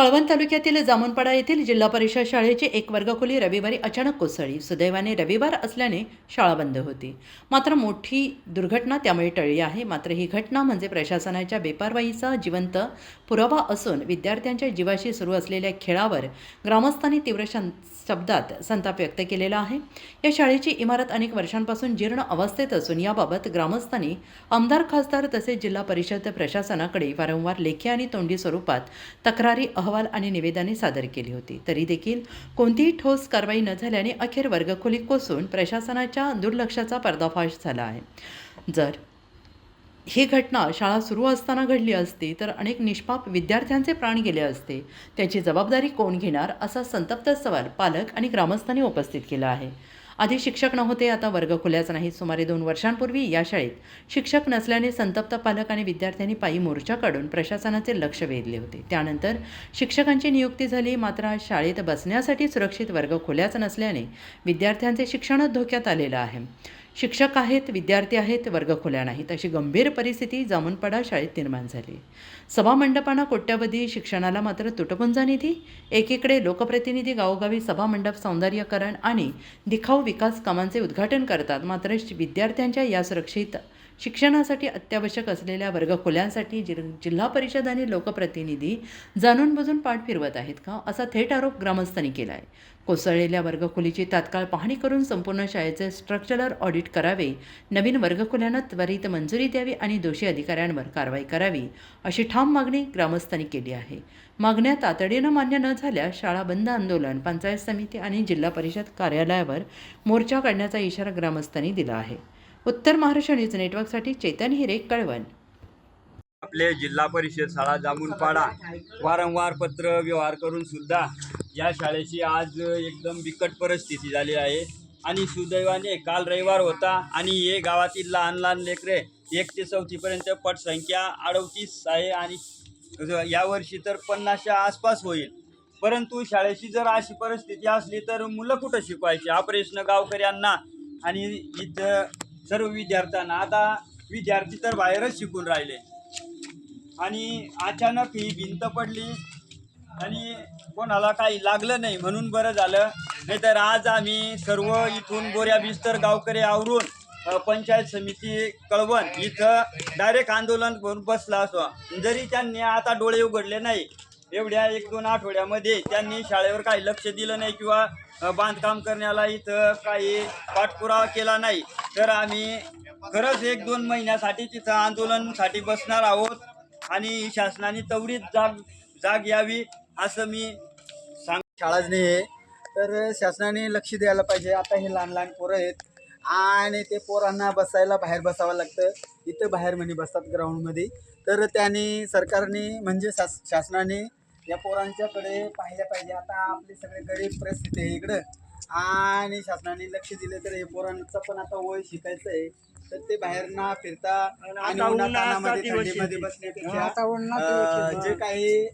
कळवण तालुक्यातील जामनपाडा येथील जिल्हा परिषद शाळेची एक वर्गखोली रविवारी अचानक कोसळली. सुदैवाने रविवार असल्याने शाळा बंद होती. मात्र मोठी दुर्घटना त्यामुळे टळली आहे. मात्र ही घटना म्हणजे प्रशासनाच्या बेपारवाईचा जिवंत पुरावा असून विद्यार्थ्यांच्या जीवाशी सुरू असलेल्या खेळावर ग्रामस्थांनी तीव्र शब्दात संताप व्यक्त केलेला आहे. या शाळेची इमारत अनेक वर्षांपासून जीर्ण अवस्थेत असून याबाबत ग्रामस्थांनी आमदार खासदार तसेच जिल्हा परिषद प्रशासनाकडे वारंवार लेखी आणि तोंडी स्वरूपात तक्रारी अह अहवाल आणि निवेदने सादर केली होती. तरी देखील कोणतीही ठोस कारवाई न झाल्याने अखेर वर्गखोली कोसून प्रशासनाच्या दुर्लक्षाचा पर्दाफाश झाला आहे. जर ही घटना शाळा सुरू असताना घडली असती तर अनेक निष्पाप विद्यार्थ्यांचे प्राण गेले असते. त्याची जबाबदारी कोण घेणार असा संतप्त सवाल पालक आणि ग्रामस्थांनी उपस्थित केला आहे. आधी शिक्षक नव्हते आता वर्ग खुल्याच नाहीत. सुमारे दोन वर्षांपूर्वी या शाळेत शिक्षक नसल्याने संतप्त पालक आणि विद्यार्थ्यांनी पायी मोर्चा काढून प्रशासनाचे लक्ष वेधले होते. त्यानंतर शिक्षकांची नियुक्ती झाली मात्र शाळेत बसण्यासाठी सुरक्षित वर्ग खुल्याच नसल्याने विद्यार्थ्यांचे शिक्षणच धोक्यात आलेलं आहे. शिक्षक आहेत विद्यार्थी आहेत वर्गखोल्या नाहीत. अशी गंभीर परिस्थिती जामनपाडा शाळेत निर्माण झाली. सभामंडपांना कोट्यावधी शिक्षणाला मात्र तुटपुंजा निधी एकीकडे लोकप्रतिनिधी गावोगावी सभामंडप सौंदर्यकरण आणि दिखाऊ विकास कामांचे उद्घाटन करतात मात्र विद्यार्थ्यांच्या या सुरक्षित शिक्षणासाठी अत्यावश्यक असलेल्या वर्गखोल्यांसाठी जि जिल्हा परिषद आणि लोकप्रतिनिधी जाणून बुजून पाठ फिरवत आहेत का? असा थेट आरोप ग्रामस्थांनी केला आहे कोसळलेल्या वर्गखोलीची तात्काळ पाहणी करून संपूर्ण शाळेचे स्ट्रक्चरल ऑडिट करावे नवीन वर्गखोल्यांना त्वरित मंजुरी द्यावी आणि दोषी अधिकाऱ्यांवर कारवाई करावी अशी ठाम मागणी ग्रामस्थांनी केली आहे. मागण्या तातडीनं मान्य न झाल्यास शाळा बंद आंदोलन पंचायत समिती आणि जिल्हा परिषद कार्यालयावर मोर्चा काढण्याचा इशारा ग्रामस्थांनी दिला आहे. उत्तर महाराष्ट्र न्यूज नेटवर्कसाठी चेतन हिरे कळवण. आपले जिल्हा परिषद शाळा जामूनपाडा वारंवार पत्र व्यवहार करून सुद्धा या शाळेची आज एकदम बिकट परिस्थिती झाली आहे. आणि सुदैवाने काल रविवार होता आणि हे गावातील लहान लहान लेकरे एक ते चौथीपर्यंत पटसंख्या अडतीस आहे आणि यावर्षी तर पन्नासच्या आसपास होईल. परंतु शाळेची जर अशी परिस्थिती असली तर मुलं कुठं शिकवायची? हा प्रश्न गावकऱ्यांना आणि इथं सर्व विद्यार्थ्यांना. आता विद्यार्थी तर बाहेरच शिकून राहिले. आणि अचानक ही भिंत पडली. आणि कोणाला काही लागलं नाही म्हणून बरं झालं. नाहीतर आज आम्ही सर्व इथून गोऱ्या बिस्तर गावकरी आवरून पंचायत समिती कळवण इथं डायरेक्ट आंदोलन करून बसला असो जरी त्यांनी आता डोळे उघडले नाही एवढ्या एक दोन आठवड्यामध्ये त्यांनी शाळेवर काही लक्ष दिलं नाही किंवा बांधकाम करण्याला इथं काही पाठपुरावा केला नाही. तर आम्ही खरंच एक दोन महिन्यासाठी तिथं आंदोलनसाठी बसणार आहोत आणि शासनाने तेवढीच जाग जाग यावी असं मी सांग शाळाच नाही आहे. तर शासनाने लक्ष द्यायला पाहिजे. आता हे लहान लहान पोरं आहेत आणि ते पोरांना बसायला बाहेर बसावं लागतं. इथं बाहेर म्हणे बसतात ग्राउंडमध्ये तर त्याने सरकारने म्हणजे शास शासनाने या पोरांच्याकडे पाहिलं पाहिजे. आता आपली सगळे गरीब परिस्थिती आहे इकडं. आणि शासनाने लक्ष दिले तर हे पोरांचं पण आता वय शिकायचं आहे तर ते बाहेर ना फिरता आणि दिवस थंडीमध्ये. बसण्यापेक्षा जे काही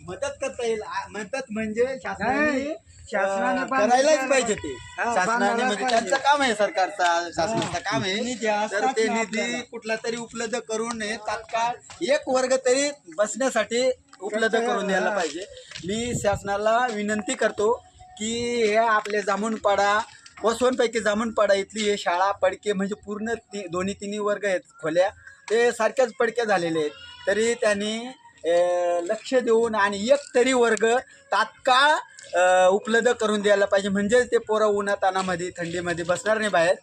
मदत करता येईल. आ- मदत म्हणजे शासनाने शासनाने अं, करायलाच पाहिजे ते. हा, शासनाने बांधायला म्हणजे पाहिजे. त्यांचं काम आहे सरकारचा शासनाचं काम आहे. निधी तर ते निधी आपल्याला. कुठला तरी उपलब्ध करून हे तात्काळ एक वर्ग तरी बसण्यासाठी उपलब्ध करून द्यायला पाहिजे. मी शासनाला विनंती करतो की हे आपले जामूनपाडा वसवनपैकी जामूनपाडा इथली हे शाळा पडके म्हणजे पूर्ण ती दोन्ही तिन्ही वर्ग आहेत खोल्या. ते सारख्याच पडक्या झालेले आहेत. तरी त्यांनी लक्ष देऊन आणि एक तरी वर्ग तात्काळ उपलब्ध करून द्यायला पाहिजे. म्हणजे ते पोरं उन्हातानामध्ये थंडीमध्ये बसणार नाही बाहेर.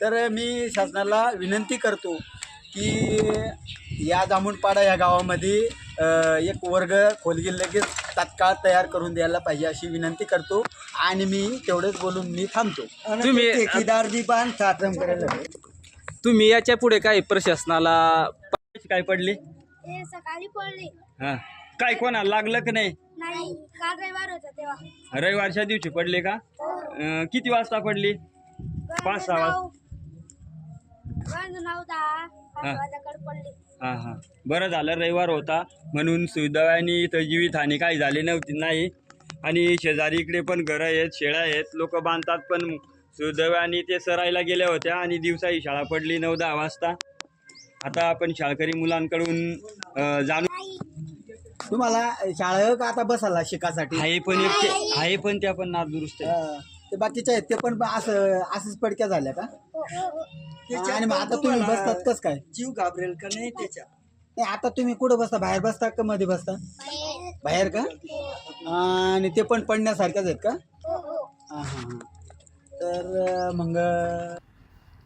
तर मी शासनाला विनंती करतो की या जामूनपाडा या गावामध्ये एक वर्ग खोलगी लगेच तात्काळ तयार करून द्यायला पाहिजे अशी विनंती करतो. आणि मी तेवढंच बोलून मी थांबतो. तुम्ही ठेकेदार बी बांधतात करायला तुम्ही याच्यापुढे काय प्रशासनाला काय पडली ते सकाळी पडले. हा. काय कोणाला लागलं की नाही? नाही काल रविवार होता तेव्हा. रविवारच्या दिवशी पडले का? अं, किती वाजता पडली? पाच सहा वाजता माझं नाव दहा पाच हा. वाजाकडे पडले. हां हां. बरं झालं रविवार होता. म्हणून सुदैवाने इथं जीवितहानी काही झाली नव्हती नाही. आणि शेजारी इकडे पण घरं आहेत शेळ्या आहेत. लोक बांधतात पण सुदैवाने ते सरायला गेल्या होत्या आणि दिवसा ही शाळा पडली नऊ दहा वाजता. आता आपण शाळकरी मुलांकडून अं, जाणून तुम्हाला शाळा का आता बसायला शिकासाठी? आहे पण एक ते- आहे पण त्या पण नादुरुस्त आहे. हा. ते बाकीचे आहेत ते पण असं असंच पडक्या झाल्या का? आणि मग आता तुम्ही बसतात कस काय? जीव घाबरेल का नाही त्याच्या नाही आता तुम्ही कुठं बसता? बाहेर बसता का मध्ये बसता? बाहेर का? आणि ते पण पडण्यासारख्याच आहेत का? हा, हा, हा. तर अं, मग